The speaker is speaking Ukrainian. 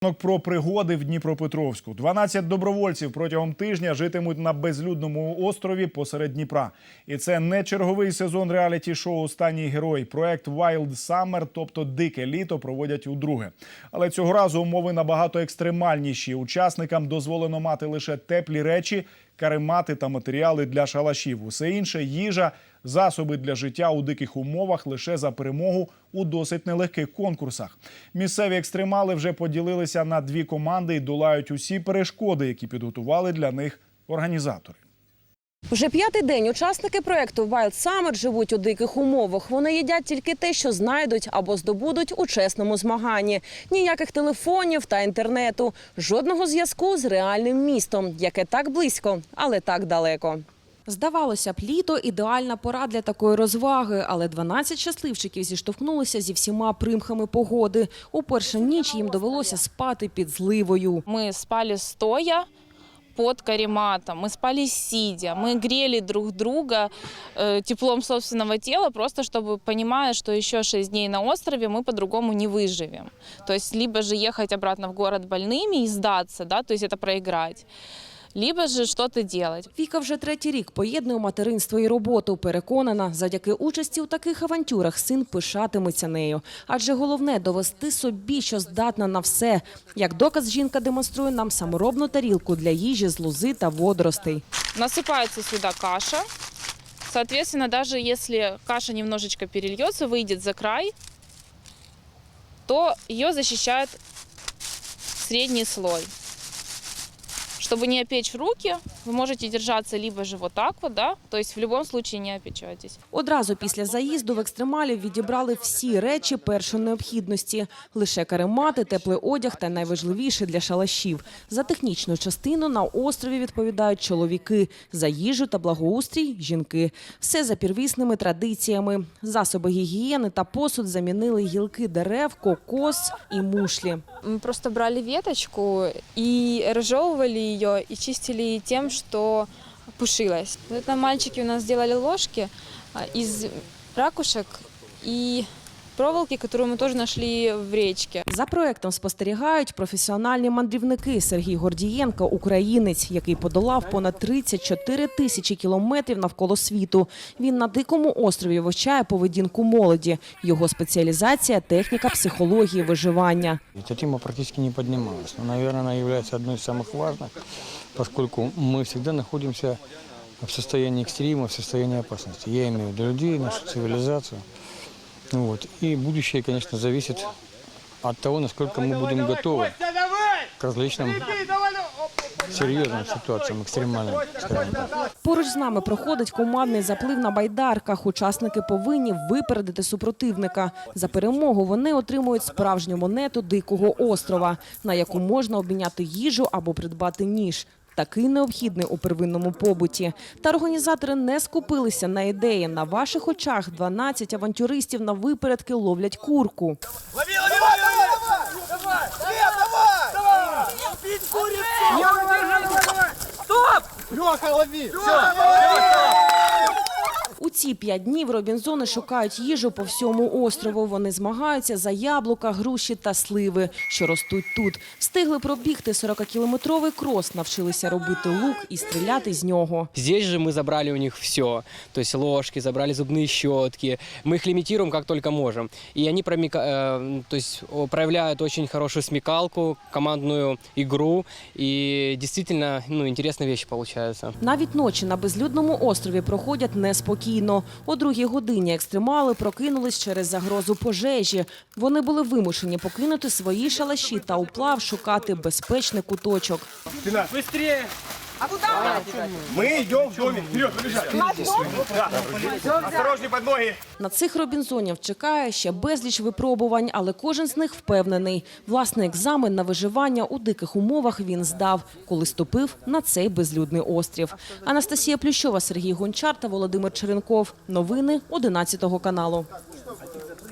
Про пригоди в Дніпропетровську 12 добровольців протягом тижня житимуть на безлюдному острові посеред Дніпра. І це не черговий сезон реаліті-шоу Останній герой. Проект Wild Summer, тобто дике літо, проводять удруге. Але цього разу умови набагато екстремальніші. Учасникам дозволено мати лише теплі речі, каремати та матеріали для шалашів. Усе інше їжа, засоби для життя у диких умовах лише за перемогу у досить нелегких конкурсах. Місцеві екстремали вже поділилися на дві команди і долають усі перешкоди, які підготували для них організатори. Вже п'ятий день учасники проекту Wild Summer живуть у диких умовах. Вони їдять тільки те, що знайдуть або здобудуть у чесному змаганні. Ніяких телефонів та інтернету, жодного зв'язку з реальним містом, яке так близько, але так далеко. Здавалося б, літо ідеальна пора для такої розваги, але 12 щасливчиків зіштовхнулися зі всіма примхами погоди. У першу ніч їм довелося спати під зливою. Мы спали стоя под карематом, мы спали сидя, мы грели друг друга э, теплом собственного тела, просто чтобы понимая, что еще 6 дней на острове мы по-другому не выживем. То есть либо же ехать обратно в город больными и сдаться, да, то есть это проиграть, либо же что-то делать. Віка вже третій рік поєднує материнство і роботу. Переконана, завдяки участі у таких авантюрах син пишатиметься нею. Адже головне довести собі, що здатна на все. Як доказ, жінка демонструє нам саморобну тарілку для їжі з лози та водоростей. Насыпается сюда каша. Соответственно, даже если каша немножечко перельется, выйдет за край, то ее защищает средний слой. Чтобы не опечь руки, вы можете держаться либо же вот так вот, да, то есть в любом случае не опечетесь. Одразу після заїзду в екстремалів відібрали всі речі першої необхідності: лише каремати, теплий одяг та найважливіше для шалашів. За технічну частину на острові відповідають чоловіки, за їжу та благоустрій жінки. Все за первісними традиціями. Засоби гігієни та посуд замінили гілки дерев, кокос і мушлі. Мы просто брали веточку и разжевывали ее и чистили что пушилась. Вот Это мальчики у нас сделали ложки из ракушек и проволоки, которую мы тоже нашли в речке. За проектом спостерігають професіональні мандрівники Сергій Гордієнко, українець, який подолав понад 34 тисячі кілометрів навколо світу. Він на дикому острові вивчає поведінку молоді. Його спеціалізація техніка психології виживання. Эта тема практически не поднималась, но, наверное, она является одной из самых важных, поскольку мы всегда находимся в состоянии экстрима, в состоянии опасности. Я имею в виду людей, нашу цивилизацию. Ну Вот. И будущее, конечно, зависит от того, насколько мы будем готовы к различным серьезным ситуациям, экстремальным, скажем так. Поруч з нами проходить командний заплив на байдарках. Учасники повинні випередити супротивника. За перемогу вони отримують справжню монету дикого острова, на яку можна обміняти їжу або придбати ніж. Такий необхідний у первинному побуті. Та організатори не скупилися на ідеї. На ваших очах 12 авантюристів на випередки ловлять курку. У ці п'ять днів Робінзони шукають їжу по всьому острову. Вони змагаються за яблука, груші та сливи, що ростуть тут. Встигли пробігти 40-кілометровий крос, навчилися робити лук і стріляти з нього. Здесь же мы забрали у них все. То есть ложки, забрали зубные щетки. Мы их лимитируем как только можем. И они промика- э, то есть, о, проявляют очень хорошую смекалку, командную игру. И действительно ну, интересные вещи получаются. Навіть ночі на безлюдному острові проходять неспокійно. О другій годині екстремали прокинулись через загрозу пожежі. Вони були вимушені покинути свої шалаші та уплав шукати безпечний куточок. Мы идем в домик. Вперед, побежали. Да. Осторожней под ноги. На цих Робінзонів чекає ще безліч випробувань, але кожен з них впевнений. Власний екзамен на виживання у диких умовах він здав, коли ступив на цей безлюдний острів. Анастасія Плющова, Сергій Гончар та Володимир Черенков. Новини 11 каналу.